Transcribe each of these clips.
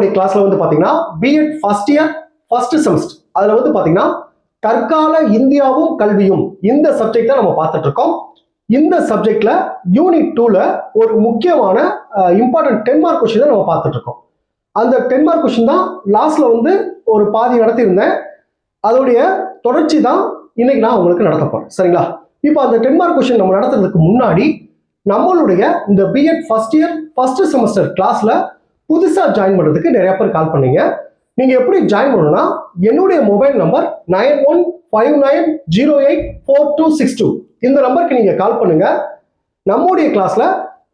நம்மளுடைய கிளாஸ்ல வந்து பாத்தீங்கன்னா B Ed first year first semester அதுல வந்து பாத்தீங்கன்னா தற்கால இந்தியாவும் கல்வியும் இந்த சப்ஜெக்ட் தான் நம்ம பார்த்துட்டு இருக்கோம். இந்த சப்ஜெக்ட்ல யூனிட் டூல ஒரு முக்கியமான இம்பார்ட்டன்ட் டென் மார்க் கொஸ்டின் தான் நம்ம பார்த்துட்டு இருக்கோம். அந்த டென் மார்க் கொஸ்டின் தான் லாஸ்ட்ல வந்து ஒரு பாதி நடத்தியிருந்தேன். அதோடைய தொடர்ச்சி தான் இன்னைக்கு நான் உங்களுக்கு நடத்த போறேன். சரிங்களா? இப்போ அந்த டென் மார்க் கொஸ்டின் நம்ம நடத்துறதுக்கு முன்னாடி நம்மளுடைய இந்த B Ed first year first semester கிளாஸ்ல புதுசாக ஜாயின் பண்ணுறதுக்கு நிறையா பேர் கால் பண்ணீங்க. நீங்கள் எப்படி ஜாயின் பண்ணணும்னா என்னுடைய mobile number nine one five nine zero eight four two six two. இந்த நம்பருக்கு நீங்கள் கால் பண்ணுங்கள் நம்முடைய கிளாஸில்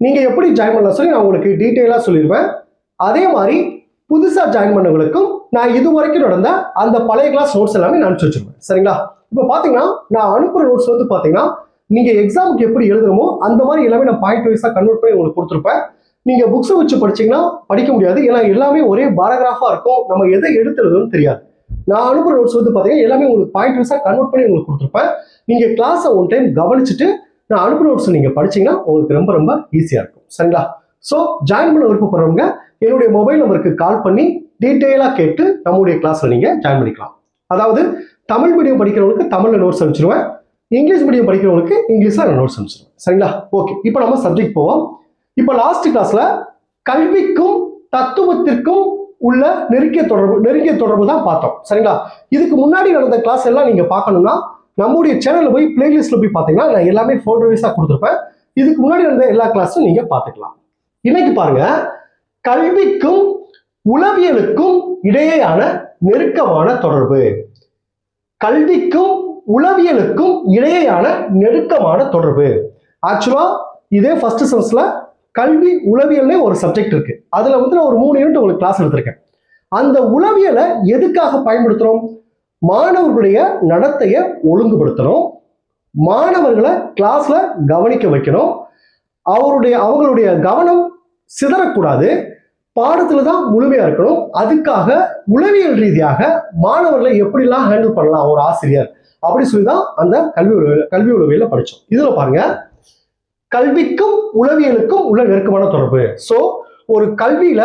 நீங்கள் எப்படி ஜாயின் பண்ணலாம் சொல்லி நான் உங்களுக்கு டீட்டெயிலாக சொல்லிடுவேன். அதே மாதிரி புதுசாக ஜாயின் பண்ணவங்களுக்கும் நான் இது வரைக்கும் நடந்த அந்த பழைய கிளாஸ் நோட்ஸ் எல்லாமே நான் அனுப்பிச்சு வச்சிருவேன். சரிங்களா? இப்போ பார்த்தீங்கன்னா நான் அனுப்புகிற நோட்ஸ் வந்து பார்த்தீங்கன்னா நீங்கள் எக்ஸாமுக்கு எப்படி எழுதுறமோ அந்த மாதிரி எல்லாமே நான் பாயிண்ட் வைஸாக கன்வெர்ட் பண்ணி உங்களுக்கு கொடுத்துருப்பேன். நீங்க புக்ஸை வச்சு படிச்சீங்கன்னா படிக்க முடியாது. ஏன்னா எல்லாமே ஒரே பாராகிராஃபா இருக்கும். நம்ம எதை எடுத்துறதுன்னு தெரியாது. நான் அனுப்புற நோட்ஸ் வந்து பாத்தீங்கன்னா எல்லாமே உங்களுக்கு பாயிண்ட் வைஸா கன்வெர்ட் பண்ணி உங்களுக்கு கொடுத்துருப்பேன். நீங்க கிளாஸை ஒன் டைம் கவனிச்சுட்டு நான் அனுப்புற நோட்ஸ் நீங்க படிச்சீங்கன்னா உங்களுக்கு ரொம்ப ரொம்ப ஈஸியா இருக்கும். சரிங்களா? ஸோ ஜாயின் பண்ண விருப்பப்படுறவங்க என்னுடைய மொபைல் நம்பருக்கு கால் பண்ணி டீட்டெயிலாக கேட்டு நம்முடைய கிளாஸில் நீங்கள் ஜாயின் பண்ணிக்கலாம். அதாவது தமிழ் மீடியம் படிக்கிறவங்களுக்கு தமிழில் நோட்ஸ் அனுப்பிச்சிருவேன். இங்கிலீஷ் மீடியம் படிக்கிறவங்களுக்கு இங்கிலீஷில் நான் நோட்ஸ் அனுப்பிச்சிருவேன். சரிங்களா? ஓகே இப்போ நம்ம சப்ஜெக்ட் போவோம். இப்போ லாஸ்ட் கிளாஸ்ல கல்விக்கும் தத்துவத்திற்கும் உள்ள நெருக்கிய தொடர்பு நெருங்கிய தொடர்பு தான் பார்த்தோம். சரிங்களா? இதுக்கு முன்னாடி நடந்த கிளாஸ் எல்லாம் நீங்க பார்க்கணும்னா நம்முடைய சேனல்ல போய் பிளேலிஸ்ட்ல போய் பார்த்தீங்கன்னா நான் எல்லாமே ஃபோல்டர் வைஸா கொடுத்துருப்பேன். இதுக்கு முன்னாடி நடந்த எல்லா கிளாஸும் நீங்க பார்த்துக்கலாம். இன்னைக்கு பாருங்க கல்விக்கும் உளவியலுக்கும் இடையேயான நெருக்கமான தொடர்பு. கல்விக்கும் உளவியலுக்கும் இடையேயான நெருக்கமான தொடர்பு. ஆக்சுவலா இதே ஃபர்ஸ்ட் செம்ஸ்ல கல்வி உளவியல்னே ஒரு சப்ஜெக்ட் இருக்கு. அதுல வந்து நான் ஒரு மூணு யூனிட் உங்களுக்கு கிளாஸ் எடுத்திருக்கேன். அந்த உளவியலை எதுக்காக பயன்படுத்துறோம்? மாணவர்களுடைய நடத்தையை ஒழுங்குபடுத்தணும். மாணவர்களை கிளாஸ்ல கவனிக்க வைக்கணும். அவருடைய அவங்களுடைய கவனம் சிதறக்கூடாது. பாடத்துல தான் முழுமையா இருக்கணும். அதுக்காக உளவியல் ரீதியாக மாணவர்களை எப்படிலாம் ஹேண்டில் பண்ணலாம்? ஒரு ஆசிரியர். அப்படி சொல்லி தான் அந்த கல்வி உளவியல் கல்வி உளவியல படிச்சோம். இதுல பாருங்க. கல்விக்கும் உளவியலுக்கும் உள்ள நெருக்கமான தொடர்பு. ஸோ ஒரு கல்வியில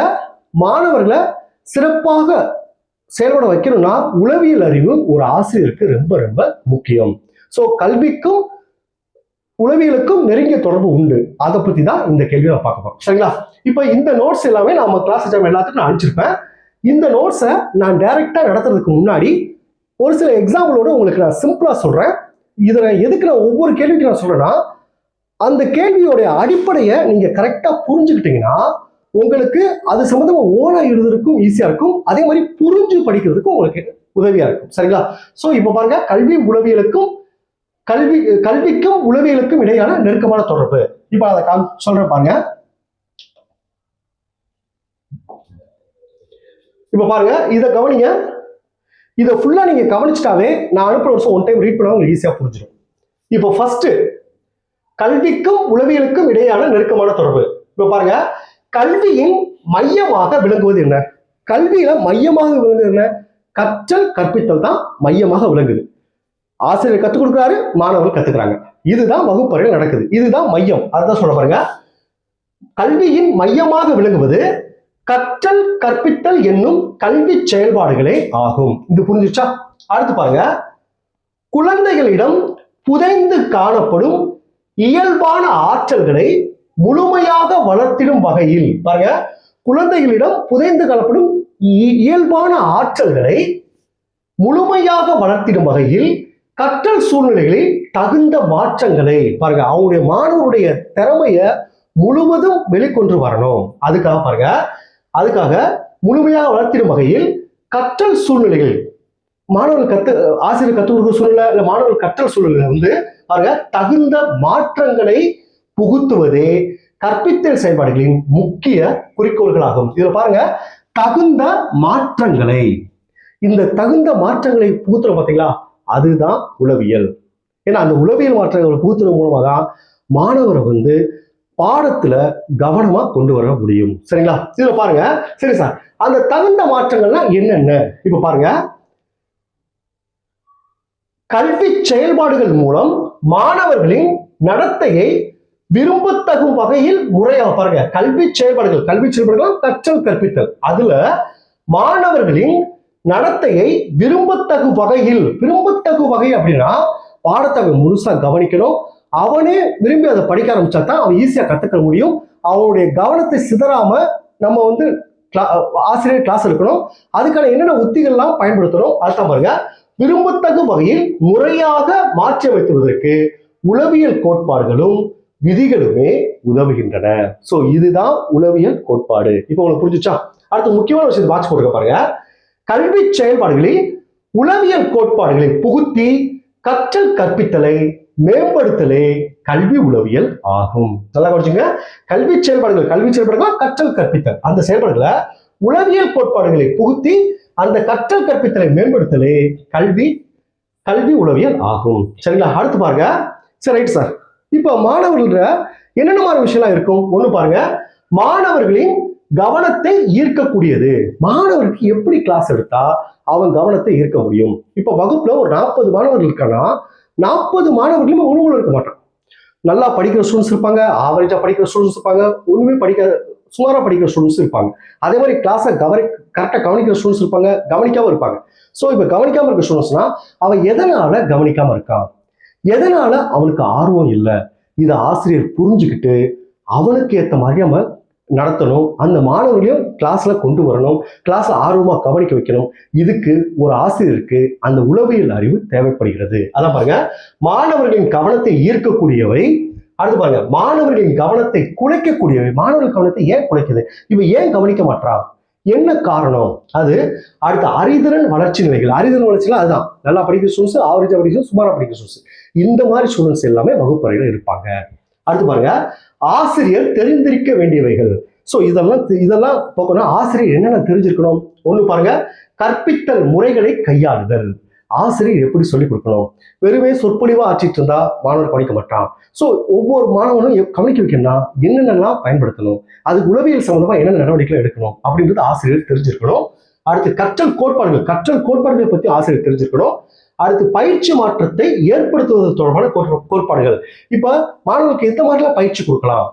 மாணவர்களை சிறப்பாக செயல்பட வைக்கணும்னா உளவியல் அறிவு ஒரு ஆசிரியருக்கு ரொம்ப ரொம்ப முக்கியம். ஸோ கல்விக்கும் உளவியலுக்கும் நெருங்கிய தொடர்பு உண்டு. அதை பத்தி தான் இந்த கேள்வியை நான் பார்க்க போறோம். சரிங்களா? இப்போ இந்த நோட்ஸ் எல்லாமே நம்ம கிளாஸ் எக்ஸாம் எல்லாத்துக்கும் நான் அனுப்பிச்சிருப்பேன். இந்த நோட்ஸை நான் டைரக்டா நடத்துறதுக்கு முன்னாடி ஒரு சில எக்ஸாம்பிளோட உங்களுக்கு நான் சிம்பிளா சொல்றேன். இதில் எதுக்கு நான் ஒவ்வொரு கேள்விக்கு நான் சொல்றேன்னா அந்த கேள்வியோடைய அடிப்படையை நீங்கள் கரெக்டாக புரிஞ்சுக்கிட்டீங்கன்னா உங்களுக்கு அது சம்மந்தமாக ஓனா எழுதுறதுக்கும் ஈஸியாக இருக்கும். அதே மாதிரி புரிஞ்சு படிக்கிறதுக்கும் உங்களுக்கு உதவியாக இருக்கும். சரிங்களா? ஸோ இப்போ பாருங்க கல்வி உளவியலுக்கும் கல்வி கல்விக்கும் உளவியலுக்கும் இடையான நெருக்கமான தொடர்பு. இப்போ அதை காம் சொல்கிறேன் பாருங்க. இப்போ பாருங்க இதை கவனிங்க. இதை ஃபுல்லாக நீங்கள் கவனிச்சிட்டாவே நான் அனுப்புகிற வருஷம் ஒன் டைம் ரீட் பண்ண உங்களுக்கு ஈஸியாக புரிஞ்சிடும் இப்போ ஃபஸ்ட்டு கல்விக்கும் உளவியலுக்கும் இடையான நெருக்கமான தொடர்பு. இப்போ பாருங்க கல்வியின் மையமாக விளங்குவது என்ன? கல்வியில மையமாக விளங்குவது என்ன? கற்றல் கற்பித்தல் தான் மையமாக விளங்குது. ஆசிரியர் கற்றுக் கொடுக்குறாரு மாணவர்கள் கத்துக்கிறாங்க. இதுதான் வகுப்பறையில் நடக்குது. இதுதான் மையம். அதுதான் சொல்ல பாருங்க. கல்வியின் மையமாக விளங்குவது கற்றல் கற்பித்தல் என்னும் கல்வி செயல்பாடுகளே ஆகும். இது புரிஞ்சுச்சா? அடுத்து பாருங்க. குழந்தைகளிடம் புதைந்து காணப்படும் இயல்பான ஆற்றல்களை முழுமையாக வளர்த்திடும் வகையில் பாருங்க குழந்தைகளிடம் புதைந்து கலப்படும் இ- இயல்பான ஆற்றல்களை முழுமையாக வளர்த்திடும் வகையில் கற்றல் சூழ்நிலைகளில் தகுந்த மாற்றங்களை பாருங்க அவங்களுடைய மாணவருடைய திறமைய முழுவதும் வெளிக்கொண்டு வரணும். அதுக்காக பாருங்க அதுக்காக முழுமையாக வளர்த்திடும் வகையில் கற்றல் சூழ்நிலைகள் மாணவர்கள் கத்து ஆசிரியர் கற்றுக் கொடுக்கிற சூழ்நிலை இல்லை மாணவர்கள் கற்றல் சூழ்நிலை வந்து பாருங்க தகுந்த மாற்றங்களை புகுத்துவதே கற்பித்தல் செயல்பாடுகளின் முக்கிய குறிக்கோள்களாகும். இதுல பாருங்க தகுந்த மாற்றங்களை. இந்த தகுந்த மாற்றங்களை புகுத்துறோம் பார்த்தீங்களா அதுதான் உளவியல். ஏன்னா அந்த உளவியல் மாற்றங்களை புகுத்துறது மூலமாக தான் மாணவரை வந்து பாடத்துல கவனமா கொண்டு வர முடியும். சரிங்களா? இதுல பாருங்க சரி சார். அந்த தகுந்த மாற்றங்கள்லாம் என்னென்ன? இப்ப பாருங்க கல்வி செயல்பாடுகள் மூலம் மாணவர்களின் நடத்தையை விரும்பத்தகும் வகையில் முறையாக பாருங்க கல்வி செயல்பாடுகள் கல்வி செயல்பாடுகள் கற்றல் கற்பித்தல். அதுல மாணவர்களின் நடத்தையை விரும்பத்தகு வகையில் விரும்பத்தகு வகை அப்படின்னா பாடத்தை அவன் முழுசா கவனிக்கணும். அவனே விரும்பி அதை படிக்க ஆரம்பிச்சா தான் அவன் ஈஸியா கத்துக்க முடியும். அவனுடைய கவனத்தை சிதறாம நம்ம வந்து கிளா- ஆசிரியர் கிளாஸ் எடுக்கணும் அதுக்கான என்னென்ன உத்திகள்லாம் பயன்படுத்தணும் அடுத்த பாருங்க விரும்பத்தகு வகையில் முறையாக மாற்றி அமைத்துவதற்கு உளவியல் கோட்பாடுகளும் விதிகளுமே உதவுகின்றன. சோ இதுதான் உளவியல் கோட்பாடு. இப்போ உங்களுக்கு புரிஞ்சுச்சா? அடுத்து முக்கியமான விஷயத்தை வாட்ச் போட்டுக்க பாருங்க. கல்வி செயல்பாடுகளில் உளவியல் கோட்பாடுகளை புகுத்தி கற்றல் கற்பித்தலை மேம்படுத்தலே கல்வி உளவியல் ஆகும். நல்லா குறைச்சுங்க கல்வி செயல்பாடுகள் கல்வி செயல்பாடுகள்? கற்றல் கற்பித்தல். அந்த செயல்பாடுகளை உளவியல் கோட்பாடுகளை புகுத்தி அந்த கற்றல் கற்பித்தலை மேம்படுத்தலே கல்வி கல்வி உளவியல் ஆகும். சரிங்களா? அடுத்து பாருங்க. சரி ரைட் சார் இப்போ மாணவர்கள என்னென்ன மாதிரி விஷயம்லாம் இருக்கும்? ஒன்று பாருங்க. மாணவர்களின் கவனத்தை ஈர்க்கக்கூடியது. மாணவருக்கு எப்படி கிளாஸ் எடுத்தா அவன் கவனத்தை ஈர்க்க முடியும்? இப்போ வகுப்புல ஒரு நாற்பது மாணவர்கள் இருக்கானா நாற்பது மாணவர்களுமே ஒழுங்குல இருக்க மாட்டான். நல்லா படிக்கிற ஸ்டூடெண்ட்ஸ் இருப்பாங்க ஆவரேஜா படிக்கிற ஸ்டூடெண்ட்ஸ் இருப்பாங்க ஒண்ணுமே படிக்காத சுமாரா படிக்கிற ஸ்டூடெண்ட்ஸ் இருப்பாங்க. அதே மாதிரி கிளாஸை கவனி கரெக்டாக கவனிக்கிற ஸ்டூடெண்ட்ஸ் இருப்பாங்க கவனிக்காமல் இருப்பாங்க. ஸோ இப்போ கவனிக்காமல் இருக்க ஸ்டூடெண்ட்ஸ்னா அவன் எதனால் கவனிக்காமல் இருக்கான் எதனால் அவனுக்கு ஆர்வம் இல்லை? இதை ஆசிரியர் புரிஞ்சுக்கிட்டு அவனுக்கு ஏற்ற மாதிரி நம்ம நடத்தணும். அந்த மாணவர்களையும் கிளாஸில் கொண்டு வரணும். கிளாஸில் ஆர்வமாக கவனிக்க வைக்கணும். இதுக்கு ஒரு ஆசிரியருக்கு அந்த உளவியல் அறிவு தேவைப்படுகிறது. அதான் பாருங்க. மாணவர்களின் கவனத்தை ஈர்க்கக்கூடியவை அடுத்து பாருங்க மாணவர்களின் கவனத்தை குலைக்கக்கூடியவை. மாணவர்கள் கவனத்தை ஏன் குலைக்குது? இவன் ஏன் கவனிக்க மாட்டான் என்ன காரணம்? அது அடுத்த அறிதிறன் வளர்ச்சி நிலைகள். அறிதிறன் வளர்ச்சியில அதுதான். நல்லா படிக்கிற ஸ்டூடெண்ட்ஸ் ஆவரேஜா படிக்கிற சுமாரா படிக்கிற ஸ்டூடெண்ட்ஸ் இந்த மாதிரி ஸ்டூடெண்ட்ஸ் எல்லாமே வகுப்பறையில் இருப்பாங்க. அடுத்து பாருங்க ஆசிரியர் தெரிந்திருக்க வேண்டியவைகள். ஸோ இதெல்லாம் இதெல்லாம் போக்கணும் ஆசிரியர் என்னென்ன தெரிஞ்சிருக்கணும்? ஒன்று பாருங்க கற்பித்தல் முறைகளை கையாளுதல். ஆசிரியர் எப்படி சொல்லிக் கொடுக்கணும்? வெறுமே சொற்பொழிவா ஆற்றிட்டு இருந்தா மாணவர் கவனிக்க மாட்டான். ஸோ ஒவ்வொரு மாணவனும் கவனிக்க வைக்கணும்னா என்னென்னலாம் பயன்படுத்தணும்? அதுக்கு உளவியல் சம்பந்தமா என்னென்ன நடவடிக்கைகள் எடுக்கணும்? அப்படின்றது ஆசிரியர் தெரிஞ்சிருக்கணும். அடுத்து கற்றல் கோட்பாடுகள். கற்றல் கோட்பாடுகளை பத்தி ஆசிரியர் தெரிஞ்சிருக்கணும். அடுத்து பயிற்சி மாற்றத்தை ஏற்படுத்துவது தொடர்பான கோட்பாடுகள். இப்ப மாணவர்களுக்கு எந்த மாதிரிலாம் பயிற்சி கொடுக்கலாம்?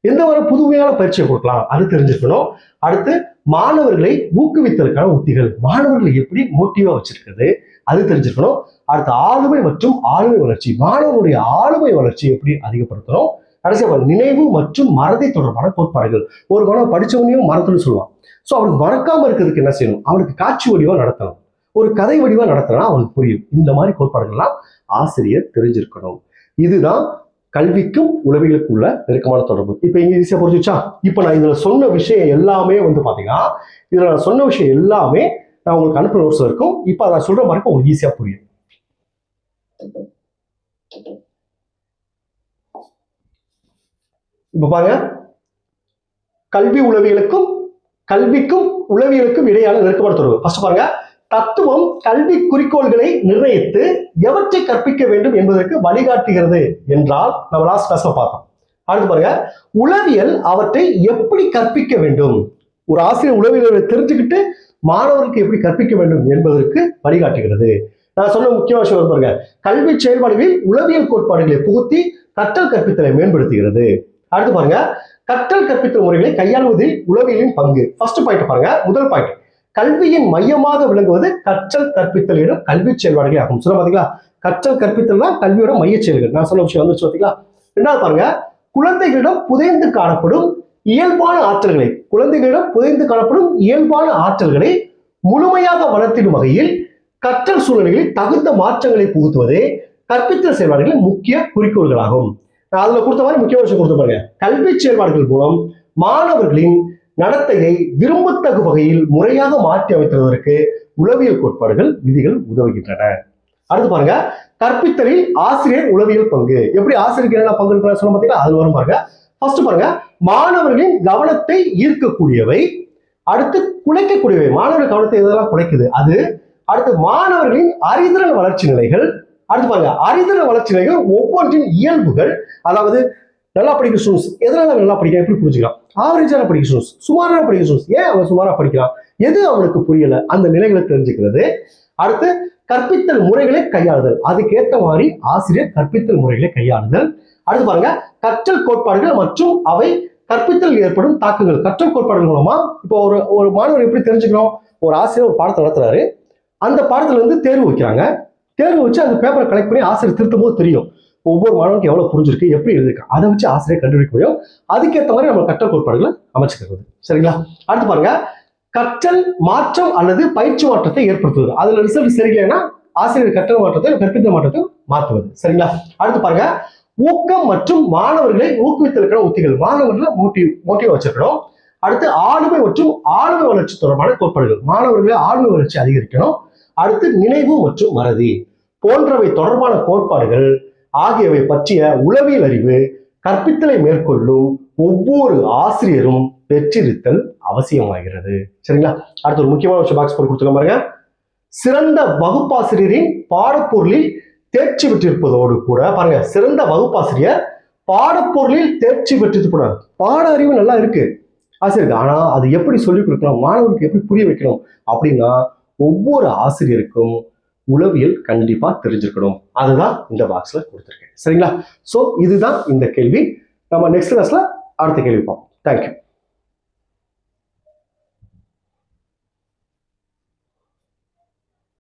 எந்த மாதிரி புதுமையான பயிற்சியை கொடுக்கலாம்? அது தெரிஞ்சுக்கணும் அடுத்து மாணவர்களை ஊக்குவித்தலுக்கான உத்திகள். மாணவர்களை எப்படி மோட்டிவா வச்சிருக்கிறது? அது தெரிஞ்சிருக்கணும். அடுத்து ஆளுமை மற்றும் ஆளுமை வளர்ச்சி. மாணவனுடைய ஆளுமை வளர்ச்சி எப்படி அதிகப்படுத்தணும்? கடைசியாக நினைவு மற்றும் மறதி தொடர்பான கோட்பாடுகள். ஒரு மாணவன் படிச்சவனையும் மறந்துன்னு சொல்லுவான். ஸோ அவனுக்கு மறக்காம இருக்கிறதுக்கு என்ன செய்யணும்? அவனுக்கு காட்சி வடிவாக நடத்தணும். ஒரு கதை வடிவாக நடத்தினா அவனுக்கு புரியும். இந்த மாதிரி கோட்பாடுகள்லாம் ஆசிரியர் தெரிஞ்சிருக்கணும். இதுதான் கல்விக்கும் உளவியலுக்கும் உள்ள நெருக்கமான தொடர்பு. இப்போ இங்க ஈஸியாக புரிஞ்சுச்சா? இப்போ நான் இதில் சொன்ன விஷயம் எல்லாமே வந்து பார்த்தீங்கன்னா இதில் நான் சொன்ன விஷயம் எல்லாமே நான் உங்களுக்கு அனுப்பின நோட்ஸ் இருக்கும். இப்போ அதை சொல்கிற சொல்ற மாதிரி உங்களுக்கு ஈஸியாக புரியும். இப்போ பாருங்க. கல்வி உளவியலுக்கும் கல்விக்கும் உளவியலுக்கும் இடையான நெருக்கமான தொடர்பு. ஃபர்ஸ்ட் பாருங்க. தத்துவம் கல்வி குறிக்கோள்களை நிர்ணயித்து எவற்றை கற்பிக்க வேண்டும் என்பதற்கு வழிகாட்டுகிறது என்றால் நம்ம லாஸ்ட் கிளாஸ்ல பார்த்தோம். அடுத்து பாருங்க உளவியல் அவற்றை எப்படி கற்பிக்க வேண்டும்? ஒரு ஆசிரியர் உளவியலை தெரிஞ்சுக்கிட்டு மாணவருக்கு எப்படி கற்பிக்க வேண்டும் என்பதற்கு வழிகாட்டுகிறது. நான் சொன்ன முக்கிய விஷயம் பாருங்க கல்வி செயல்பாடுகளில் உளவியல் கோட்பாடுகளை புகுத்தி கற்றல் கற்பித்தலை மேம்படுத்துகிறது. அடுத்து பாருங்க கற்றல் கற்பித்தல் முறைகளை கையாளுவதில் உளவியலின் பங்கு. ஃபர்ஸ்ட் பாயிண்ட் பாருங்க முதல் பாயிண்ட் கல்வியின் மையமாக விளங்குவது கற்றல் கற்பித்தல் எனும் கல்வி செயல்பாடுகளே ஆகும். சொல்ல பாத்தீங்களா? கற்றல் கற்பித்தல் தான் கல்வியோட மைய செயல்கள். நான் சொன்ன விஷயம் வந்துச்சு பாத்தீங்களா? ரெண்டாவது பாருங்க குழந்தைகளிடம் புதைந்து காணப்படும் இயல்பான ஆற்றல்களை குழந்தைகளிடம் புதைந்து காணப்படும் இயல்பான ஆற்றல்களை முழுமையாக வளர்த்திடும் வகையில் கற்றல் சூழ்நிலைகளில் தகுந்த மாற்றங்களை புகுத்துவதே கற்பித்தல் செயல்பாடுகளின் முக்கிய குறிக்கோள்களாகும். நான் அதுல கொடுத்த மாதிரி முக்கிய விஷயம் கொடுத்த பாருங்க. கல்வி செயல்பாடுகள் மூலம் மாணவர்களின் நடத்தையை விரும்பத்தகு வகையில் முறையாக மாற்றி அமைத்துவதற்கு உளவியல் கோட்பாடுகள் விதிகள் உதவுகின்றன. அடுத்து பாருங்க கற்பித்தலில் ஆசிரியர் உளவியல் பங்கு. எப்படி ஆசிரியருக்கு என்ன பங்கு சொல்ல பார்த்தீங்கன்னா அது வரும் பாருங்க. ஃபர்ஸ்ட் பாருங்க மாணவர்களின் கவனத்தை ஈர்க்கக்கூடியவை. அடுத்து குலைக்கக்கூடியவை. மாணவர்கள் கவனத்தை இதெல்லாம் குலைக்குது? அது அடுத்து மாணவர்களின் அறிதிறன் வளர்ச்சி நிலைகள். அடுத்து பாருங்க அறிதிறன் வளர்ச்சி நிலைகள் ஒவ்வொன்றின் இயல்புகள். அதாவது நல்லா படிக்கிற ஸ்டூடெண்ட்ஸ் எதனால அவன் நல்லா படிக்கிறான்? எப்படி புரிஞ்சுக்கலாம் ஆவரேஜான படிக்கிற ஸ்டூடெண்ட்ஸ் சுமாரான படிக்கிற ஸ்டூடெண்ட்ஸ் ஏன் அவன் சுமாராக படிக்கிறான்? எது அவனுக்கு புரியல? அந்த நிலைகளை தெரிஞ்சுக்கிறது. அடுத்து கற்பித்தல் முறைகளை கையாளுதல். அதுக்கேற்ற மாதிரி ஆசிரியர் கற்பித்தல் முறைகளை கையாளுதல். அடுத்து பாருங்க கற்றல் கோட்பாடுகள் மற்றும் அவை கற்பித்தல் ஏற்படும் தாக்கங்கள். கற்றல் கோட்பாடுகள் மூலமா இப்போ ஒரு ஒரு மாணவர் எப்படி தெரிஞ்சுக்கணும்? ஒரு ஆசிரியர் ஒரு பாடத்தை நடத்துறாரு. அந்த பாடத்துல இருந்து தேர்வு வைக்கிறாங்க. தேர்வு வச்சு அந்த பேப்பரை கலெக்ட் பண்ணி ஆசிரியர் திருத்தும் போது தெரியும். ஒவ்வொரு மாணவனுக்கு எவ்வளோ புரிஞ்சிருக்கு எப்படி எழுதிருக்கு அதை வச்சு ஆசிரியர் கண்டுபிடிக்க முடியும் அதுக்கேற்ற மாதிரி நம்ம கற்றல் கோட்பாடுகளை அமைச்சுக்கிறது. சரிங்களா? அடுத்து பாருங்க. கற்றல் மாற்றம் அல்லது பயிற்சி மாற்றத்தை ஏற்படுத்துவது. அதுல ரிசல்ட் சரியில்லைன்னா ஆசிரியர் கற்றல் மாற்றத்தை கற்பித்தல் மாற்றத்தை மாற்றுவது. சரிங்களா? அடுத்து பாருங்க. ஊக்கம் மற்றும் மாணவர்களை ஊக்குவித்தலுக்கான உத்திகள். மாணவர்களை மோட்டிவ் மோட்டிவ் வச்சிருக்கணும். அடுத்து ஆளுமை மற்றும் ஆளுமை வளர்ச்சி தொடர்பான கோட்பாடுகள். மாணவர்களை ஆளுமை வளர்ச்சி அதிகரிக்கணும். அடுத்து நினைவு மற்றும் மறதி போன்றவை தொடர்பான கோட்பாடுகள் ஆகியவை பற்றிய உளவியல் அறிவு கற்பித்தலை மேற்கொள்ளும் ஒவ்வொரு ஆசிரியரும் பெற்றிருத்தல் அவசியமாகிறது. சரிங்களா? அடுத்து ஒரு முக்கியமான விஷயம் பாக்ஸ் போட்டு கொடுத்துருக்க பாருங்க. சிறந்த வகுப்பாசிரியரின் பாடப்பொருளில் தேர்ச்சி பெற்றிருப்பதோடு கூட பாருங்க சிறந்த வகுப்பாசிரியர் பாடப்பொருளில் தேர்ச்சி பெற்றிருக்கூடாது பாட அறிவு நல்லா இருக்கு. ஆசிரியர் ஆனா அது எப்படி சொல்லிக் கொடுக்கணும் மாணவருக்கு எப்படி புரிய வைக்கணும்? அப்படின்னா ஒவ்வொரு ஆசிரியருக்கும் உளவியல் கண்டிப்பாக தெரிஞ்சிருக்கணும். அதுதான் இந்த பாக்ஸில் கொடுத்துருக்கேன். சரிங்களா? ஸோ இதுதான் இந்த கேள்வி. நம்ம நெக்ஸ்ட் கிளாஸில் அடுத்த கேள்வி பார்ப்போம். தேங்க்யூ